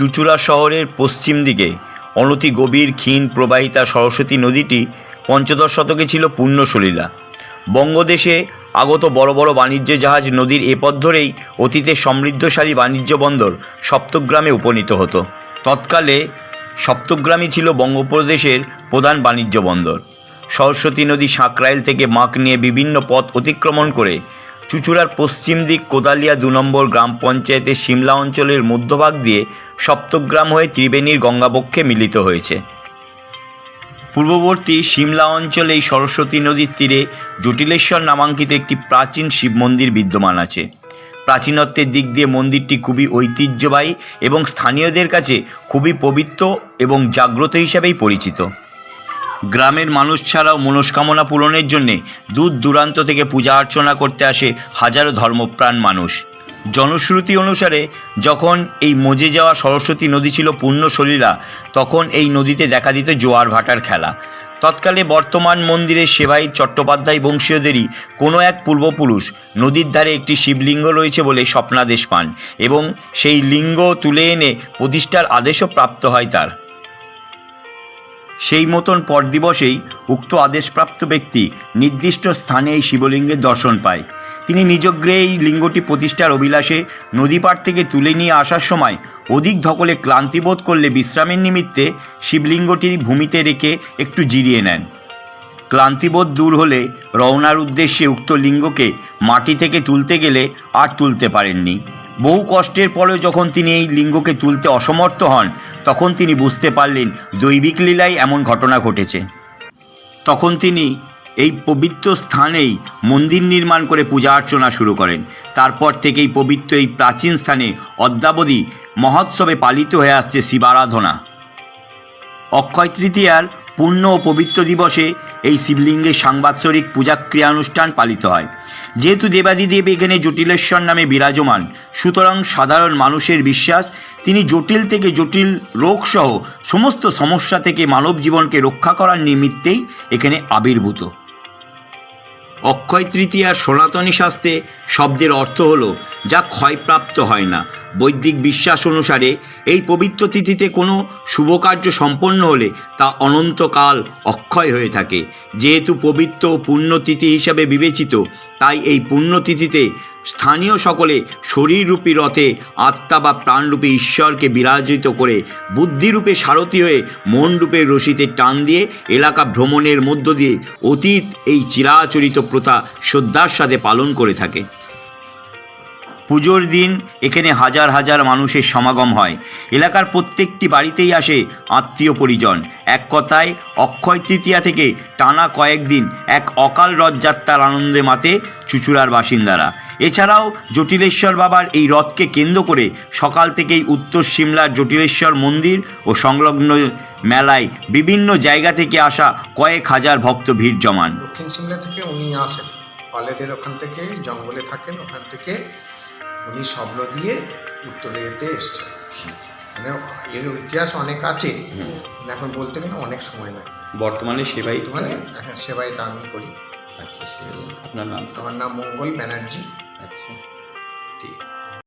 চুচুড়া শহরের পশ্চিম দিকে। অনতি গভীর, ক্ষীণ প্রবাহিতা সরস্বতী নদীটি পঞ্চদশ শতকে ছিল পূর্ণসলীলা বঙ্গদেশে আগত বড় বড় বাণিজ্য জাহাজ নদীর এ পথ ধরেই অতীতে সমৃদ্ধশালী বাণিজ্য বন্দর সপ্তগ্রামে উপনীত হতো। তৎকালে সপ্তগ্রামই ছিল বঙ্গপ্রদেশের প্রধান বাণিজ্য বন্দর। সরস্বতী নদী সাঁকরাইল থেকে মাক নিয়ে বিভিন্ন পথ অতিক্রমণ করে চুচুড়ার পশ্চিম দিক কোদালিয়া দু নম্বর গ্রাম পঞ্চায়েতের সিমলা অঞ্চলের মধ্যভাগ দিয়ে সপ্তগ্রাম হয়ে ত্রিবেণীর গঙ্গাবক্ষে মিলিত হয়েছে। পূর্ববর্তী সিমলা অঞ্চলে এই সরস্বতী নদীর তীরে জটিলেশ্বর নামাঙ্কিত একটি প্রাচীন শিব মন্দির বিদ্যমান আছে। প্রাচীনত্বের দিক দিয়ে মন্দিরটি খুবই ঐতিহ্যবাহী এবং স্থানীয়দের কাছে খুবই পবিত্র এবং জাগ্রত হিসাবেই পরিচিত। গ্রামের মানুষ ছাড়াও মনস্কামনা পূরণের জন্যে দূর দূরান্ত থেকে পূজা অর্চনা করতে আসে হাজারো ধর্মপ্রাণ মানুষ। জনশ্রুতি অনুসারে যখন এই মজে যাওয়া সরস্বতী নদী ছিল পূর্ণ সলীলা, তখন এই নদীতে দেখা দিত জোয়ার ভাটার খেলা। তৎকালে বর্তমান মন্দিরের সেবাই চট্টোপাধ্যায় বংশীয়দেরই কোনো এক পূর্বপুরুষ নদীর ধারে একটি শিবলিঙ্গ রয়েছে বলে স্বপ্নাদেশ পান এবং সেই লিঙ্গ তুলে এনে প্রতিষ্ঠার আদেশও প্রাপ্ত হয় তার। সেই মতন পর দিবসেই উক্ত আদেশপ্রাপ্ত ব্যক্তি নির্দিষ্ট স্থানে এই শিবলিঙ্গের দর্শন পায়। তিনি নিজগ্রে এই লিঙ্গটি প্রতিষ্ঠার অভিলাষে নদীপাড় থেকে তুলে নিয়ে আসার সময় অধিক ধকলে ক্লান্তিবোধ করলে বিশ্রামের নিমিত্তে শিবলিঙ্গটি ভূমিতে রেখে একটু জিরিয়ে নেন। ক্লান্তিবোধ দূর হলে রওনার উদ্দেশ্যে উক্ত লিঙ্গকে মাটি থেকে তুলতে গেলে আর তুলতে পারেননি। বহু কষ্টের পরেও যখন তিনি এই লিঙ্গকে তুলতে অসমর্থ হন, তখন তিনি বুঝতে পারলেন দৈবিক লীলায় এমন ঘটনা ঘটেছে। তখন তিনি এই পবিত্র স্থানেই মন্দির নির্মাণ করে পূজা অর্চনা শুরু করেন। তারপর থেকেই পবিত্র এই প্রাচীন স্থানে অদ্যাবধি মহোৎসবে পালিত হয়ে আসছে শিবারাধনা। অক্ষয় তৃতীয়ার পূর্ণ ও পবিত্র দিবসে এই শিবলিঙ্গে সাংবাৎসরিক পূজা ক্রিয়ানুষ্ঠান পালিত হয়। যেহেতু দেবাদিদেব এখানে জটিলেশ্বর নামে বিরাজমান, সুতরাং সাধারণ মানুষের বিশ্বাস, তিনি জটিল থেকে জটিল রোগসহ সমস্ত সমস্যা থেকে মানব জীবনকে রক্ষা করার নিমিত্তেই এখানে আবির্ভূত। অক্ষয় তৃতীয়ার সনাতনী শাস্ত্রে শব্দের অর্থ হল যা ক্ষয়প্রাপ্ত হয় না। বৈদিক বিশ্বাস অনুসারে এই পবিত্র তিথিতে কোনো শুভকার্য সম্পন্ন হলে তা অনন্তকাল অক্ষয় হয়ে থাকে। যেহেতু পবিত্র ও পুণ্যতিথি হিসাবে বিবেচিত, তাই এই পুণ্যতিথিতে স্থানীয় সকলে শরীররূপী রথে আত্মা বা প্রাণরূপে ঈশ্বরকে বিরাজিত করে বুদ্ধিরূপে সারথি হয়ে মনরূপে রশিতে টান দিয়ে এলাকা ভ্রমণের মধ্য দিয়ে অতীত এই চিরাচরিত প্রথা শ্রদ্ধার সাথে পালন করে থাকে। পুজোর দিন এখানে হাজার হাজার মানুষের সমাগম হয়। এলাকার প্রত্যেকটি বাড়িতেই আসে আত্মীয় পরিজন। এক কথায়, অক্ষয় তৃতীয়া থেকে টানা কয়েকদিন এক অকাল রথযাত্রার আনন্দে মাতে চুচুড়ার বাসিন্দারা। এছাড়াও জটিলেশ্বর বাবার এই রথকে কেন্দ্র করে সকাল থেকেই উত্তর সিমলার জটিলেশ্বর মন্দির ও সংলগ্ন মেলায় বিভিন্ন জায়গা থেকে আসা কয়েক হাজার ভক্ত ভিড় জমান। দক্ষিণ সিমলা থেকে উনি আসেন। পালেদের ওখান থেকে, জঙ্গলে থাকেন, ওখান থেকে উনি স্বপ্ন দিয়ে উত্তরে যেতে এসছেন। মানে এর ইতিহাস অনেক আছে। এখন বলতে গেলে অনেক সময় লাগে বর্তমানে সেবাই মানে এখন তা আমি করি। আচ্ছা আপনার নাম? আমার নাম মঙ্গল ব্যানার্জি। আচ্ছা ঠিক।